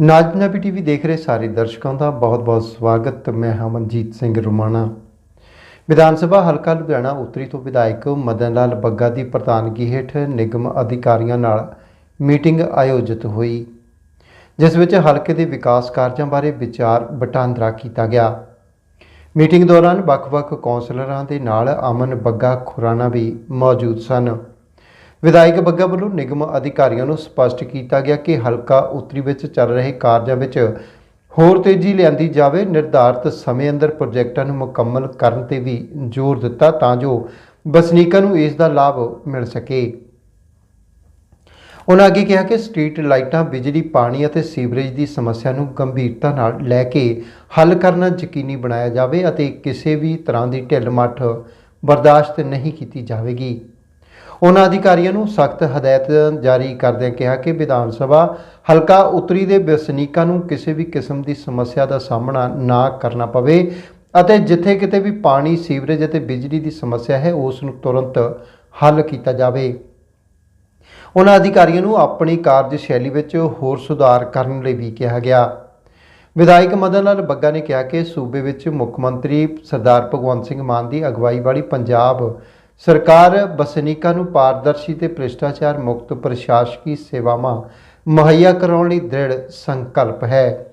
ਨਾਜ ਨਬੀ TV ਦੇਖ ਰਹੇ ਸਾਰੇ ਦਰਸ਼ਕਾਂ ਦਾ ਬਹੁਤ-ਬਹੁਤ ਸਵਾਗਤ। ਮੈਂ ਹਾਂ ਮਨਜੀਤ ਸਿੰਘ ਰੁਮਾਣਾ। ਵਿਧਾਨ ਸਭਾ ਹਲਕਾ ਲੁਧਿਆਣਾ ਉੱਤਰੀ ਤੋਂ ਵਿਧਾਇਕ ਮਦਨ ਲਾਲ ਬੱਗਾ ਦੀ ਪ੍ਰਧਾਨਗੀ ਹੇਠ ਨਿਗਮ ਅਧਿਕਾਰੀਆਂ ਨਾਲ ਮੀਟਿੰਗ ਆਯੋਜਿਤ ਹੋਈ, ਜਿਸ ਵਿੱਚ ਹਲਕੇ ਦੇ ਵਿਕਾਸ ਕਾਰਜਾਂ ਬਾਰੇ ਵਿਚਾਰ ਵਟਾਂਦਰਾ ਕੀਤਾ ਗਿਆ। ਮੀਟਿੰਗ ਦੌਰਾਨ ਵੱਖ-ਵੱਖ ਕੌਂਸਲਰਾਂ ਦੇ ਨਾਲ ਅਮਨ ਬੱਗਾ ਖੁਰਾਨਾ ਵੀ ਮੌਜੂਦ ਸਨ। ਵਿਧਾਇਕ ਬੱਗਾ ਵੱਲੋਂ ਨਿਗਮ ਅਧਿਕਾਰੀਆਂ ਨੂੰ ਸਪਸ਼ਟ ਕੀਤਾ ਗਿਆ ਕਿ ਹਲਕਾ ਉੱਤਰੀ ਵਿੱਚ ਚੱਲ ਰਹੇ ਕਾਰਜਾਂ ਵਿੱਚ ਹੋਰ ਤੇਜ਼ੀ ਲਿਆਂਦੀ ਜਾਵੇ। ਨਿਰਧਾਰਤ ਸਮੇਂ ਅੰਦਰ ਪ੍ਰੋਜੈਕਟਾਂ ਨੂੰ ਮੁਕੰਮਲ ਕਰਨ ਤੇ ਵੀ ਜ਼ੋਰ ਦਿੱਤਾ ਤਾਂ ਜੋ ਵਸਨੀਕਾਂ ਨੂੰ ਇਸ ਦਾ ਲਾਭ ਮਿਲ ਸਕੇ। ਉਹਨਾਂ ਅੱਗੇ ਕਿਹਾ ਕਿ ਸਟਰੀਟ ਲਾਈਟਾਂ, ਬਿਜਲੀ, ਪਾਣੀ ਅਤੇ ਸੀਵਰੇਜ ਦੀ ਸਮੱਸਿਆ ਨੂੰ ਗੰਭੀਰਤਾ ਨਾਲ ਲੈ ਕੇ ਹੱਲ ਕਰਨਾ ਯਕੀਨੀ ਬਣਾਇਆ ਜਾਵੇ ਅਤੇ ਕਿਸੇ ਵੀ ਤਰ੍ਹਾਂ ਦੀ ਢਿੱਲ ਮੱਠ ਬਰਦਾਸ਼ਤ ਨਹੀਂ ਕੀਤੀ ਜਾਵੇਗੀ। ਉਹਨਾਂ ਅਧਿਕਾਰੀਆਂ ਨੂੰ ਸਖਤ ਹਦਾਇਤ ਜਾਰੀ ਕਰਦਿਆਂ ਕਿਹਾ ਕਿ ਵਿਧਾਨ ਸਭਾ ਹਲਕਾ ਉੱਤਰੀ ਦੇ ਵਸਨੀਕਾਂ ਨੂੰ ਕਿਸੇ ਵੀ ਕਿਸਮ ਦੀ ਸਮੱਸਿਆ ਦਾ ਸਾਹਮਣਾ ਨਾ ਕਰਨਾ ਪਵੇ ਅਤੇ ਜਿੱਥੇ ਕਿਤੇ ਵੀ ਪਾਣੀ, ਸੀਵਰੇਜ ਅਤੇ ਬਿਜਲੀ ਦੀ ਸਮੱਸਿਆ ਹੈ, ਉਸ ਨੂੰ ਤੁਰੰਤ ਹੱਲ ਕੀਤਾ ਜਾਵੇ। ਉਹਨਾਂ ਅਧਿਕਾਰੀਆਂ ਨੂੰ ਆਪਣੀ ਕਾਰਜ ਸ਼ੈਲੀ ਵਿੱਚ ਹੋਰ ਸੁਧਾਰ ਕਰਨ ਲਈ ਵੀ ਕਿਹਾ ਗਿਆ। ਵਿਧਾਇਕ ਮਦਨ ਲਾਲ ਬੱਗਾ ਨੇ ਕਿਹਾ ਕਿ ਸੂਬੇ ਵਿੱਚ ਮੁੱਖ ਮੰਤਰੀ ਸਰਦਾਰ ਭਗਵੰਤ ਸਿੰਘ ਮਾਨ ਦੀ ਅਗਵਾਈ ਵਾਲੀ ਪੰਜਾਬ ਸਰਕਾਰ ਵਸਨੀਕਾਂ ਨੂੰ ਪਾਰਦਰਸ਼ੀ ਤੇ ਭ੍ਰਿਸ਼ਟਾਚਾਰ ਮੁਕਤ ਪ੍ਰਸ਼ਾਸਕੀ ਸੇਵਾਵਾਂ ਮੁਹੱਈਆ ਕਰਾਉਣ ਲਈ ਦ੍ਰਿੜ ਸੰਕਲਪ ਹੈ।